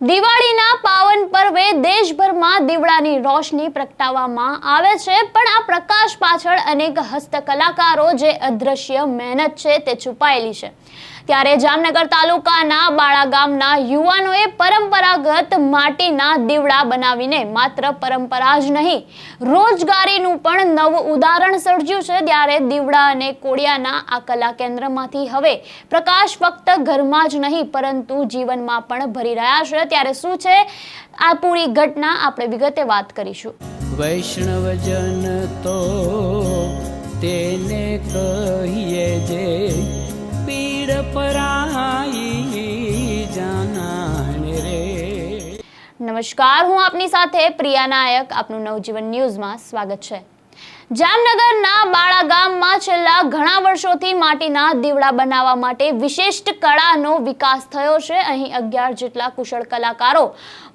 દિવાળીના પાવન પર્વે દેશભરમાં દીવડાની રોશની પ્રગટાવવામાં આવે છે, પણ આ પ્રકાશ પાછળ અનેક હસ્તકલાકારો જે અદ્રશ્ય મહેનત છે તે છુપાયેલી છે. ત્યારે જામનગર તાલુકાના બાળા ગામના યુવાનોએ પરંપરાગત માટીના દીવડા બનાવીને માત્ર પરંપરા જ નહીં, રોજગારીનું પણ નવું ઉદાહરણ સર્જ્યું છે. ત્યારે દીવડા અને કોડિયાના આ કલા કેન્દ્રમાંથી હવે પ્રકાશ ફક્ત ઘરમાં જ નહીં, પરંતુ જીવનમાં પણ ભરી રહ્યા છે. ત્યારે શું છે? આ પૂરી ઘટના આપણે વિગતે વાત કરીશું. વૈષ્ણવજન તો તેને કહીએ જે પીડ પરાઈ જાનાણ રે. નમસ્કાર, હું આપની સાથે પ્રિયા નાયક. આપનું નવજીવન ન્યૂઝમાં સ્વાગત છે. જામનગરના બાળા ગામમાં છેલ્લા ઘણા વર્ષોથી માટીના દીવડા બનાવવા માટે વિશિષ્ટ કળાનો વિકાસ થયો છે. અહીં અગિયાર જેટલા કુશળ કલાકારો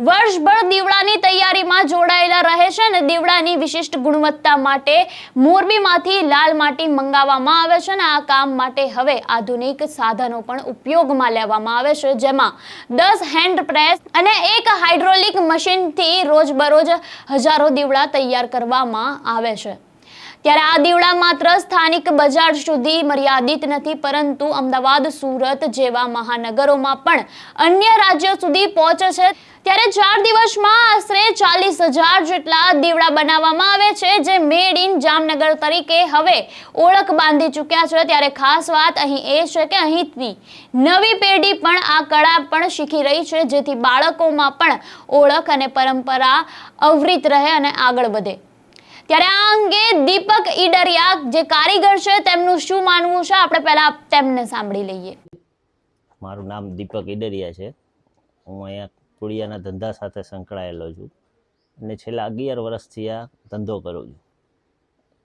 વર્ષભર દીવડાની તૈયારીમાં જોડાયેલા રહે છે અને દીવડાની વિશિષ્ટ ગુણવત્તા માટે મોરબીમાંથી લાલ માટી મંગાવવામાં આવે છે અને આ કામ માટે હવે આધુનિક સાધનો પણ ઉપયોગમાં લેવામાં આવે છે, જેમાં દસ હેન્ડ પ્રેસ અને એક હાઇડ્રોલિક મશીનથી રોજબરોજ હજારો દીવડા તૈયાર કરવામાં આવે છે. ત્યારે આ દીવડા માત્ર સ્થાનિક બજાર સુધી મર્યાદિત નથી, પરંતુ અમદાવાદ, સુરત જેવા મહાનગરોમાં પણ અન્ય રાજ્યો સુધી પહોંચે છે. ત્યારે ચાર દિવસમાં આશરે ચાલીસ હજાર જેટલા દીવડા બનાવવામાં આવે છે, જે મેડ ઇન જામનગર તરીકે હવે ઓળખ બાંધી ચૂક્યા છે. ત્યારે ખાસ વાત અહીં એ છે કે અહીંથી નવી પેઢી પણ આ કળા પણ શીખી રહી છે, જેથી બાળકોમાં પણ ઓળખ અને પરંપરા અવરિત રહે અને આગળ વધે. ત્યારે આ અંગે દીપક ઈડરિયા, જે કારીગર છે, તેમનું શું માનવું છે? આપણે પહેલા તેમને સાંભળી લઈએ. મારું નામ દીપક ઈડરિયા છે. હું અહીંયા કુડિયાના ધંધા સાથે સંકળાયેલો છું અને છેલ્લા અગિયાર વર્ષથી આ ધંધો કરું છું.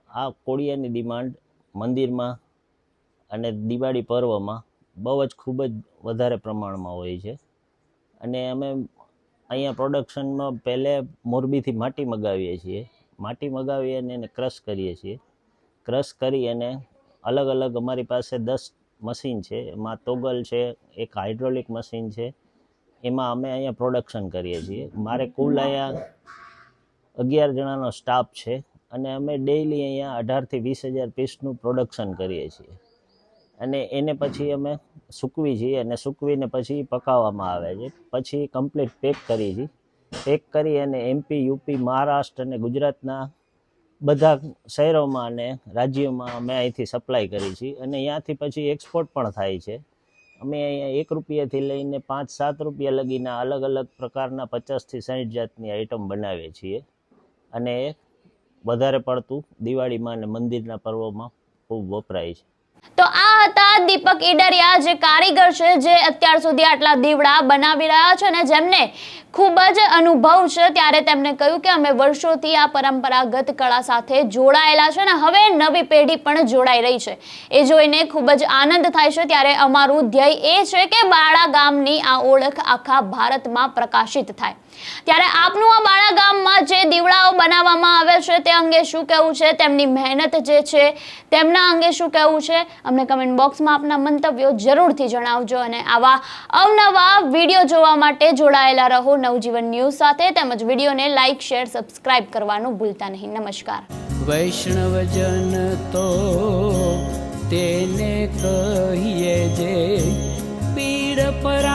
આ કોળિયાની ડિમાન્ડ મંદિરમાં અને દિવાળી પર્વમાં બહુ જ ખૂબ જ વધારે પ્રમાણમાં હોય છે. અને અમે અહીંયા પ્રોડક્શનમાં પહેલે મોરબીથી માટી મગાવીએ છીએ. માટી મગાવી અને એને ક્રશ કરીએ છીએ. ક્રશ કરી અને અલગ અલગ અમારી પાસે દસ મશીન છે. એમાં તોગલ છે, એક હાઇડ્રોલિક મશીન છે. એમાં અમે અહીંયા પ્રોડક્શન કરીએ છીએ. મારે કુલ અહીંયા અગિયાર જણાનો સ્ટાફ છે અને અમે ડેઈલી અહીંયા અઢારથી વીસ હજાર પીસનું પ્રોડક્શન કરીએ છીએ. અને એને પછી અમે સૂકવી છીએ અને સૂકવીને પછી પકાવવામાં આવે છે. પછી કમ્પ્લીટ પેક કરી છીએ. પેક કરી અને એમપી યુપી મહારાષ્ટ્ર અને ગુજરાતના બધા શહેરોમાં અને રાજ્યોમાં અમે અહીંથી સપ્લાય કરી છીએ. અને અહીંયાથી પછી એક્સપોર્ટ પણ થાય છે. અમે અહીંયા એક રૂપિયાથી લઈને પાંચ, સાત રૂપિયા લગીના અલગ અલગ પ્રકારના પચાસથી સાઠ જાતની આઈટમ બનાવીએ છીએ. અને એ વધારે પડતું દિવાળીમાં અને મંદિરના પર્વોમાં ખૂબ વપરાય છે. તો આ દીપક ઈડરિયા જે કારીગર છે જે અત્યાર સુધી આટલા દીવડા બનાવી રહ્યા છે અને જેમને ખૂબ જ અનુભવ છે, ત્યારે તેમણે કહ્યું કે અમે વર્ષોથી આ પરંપરાગત કળા સાથે જોડાયેલા છે અને હવે નવી પેઢી પણ જોડાઈ રહી છે. એ જોઈને ખૂબ જ આનંદ થાય છે, ત્યારે અમારું ધ્યેય એ છે કે બાળા ગામની આ ઓળખ આખા ભારતમાં પ્રકાશિત થાય. ત્યારે આપનું આ બાળા દીવડાઓ બનાવવામાં છે તે અંગે શું કહેવું છે, તેમની મહેનત જે છે તેમના અંગે શું કહેવું છે, અમને કમેન્ટ બોક્સમાં આપના મંતવ્યો જરૂરથી જણાવજો અને આવા અવનવા વીડિયો જોવા માટે જોડાયેલા રહો. નવજીવન ન્યૂઝ સાથે તેમજ વિડીયોને લાઇક શેર સબસ્ક્રાઇબ કરવાનું ભૂલતા નહીં. નમસ્કાર. વૈષ્ણવજન તો તેને કહીએ જે પીડ પરાઈ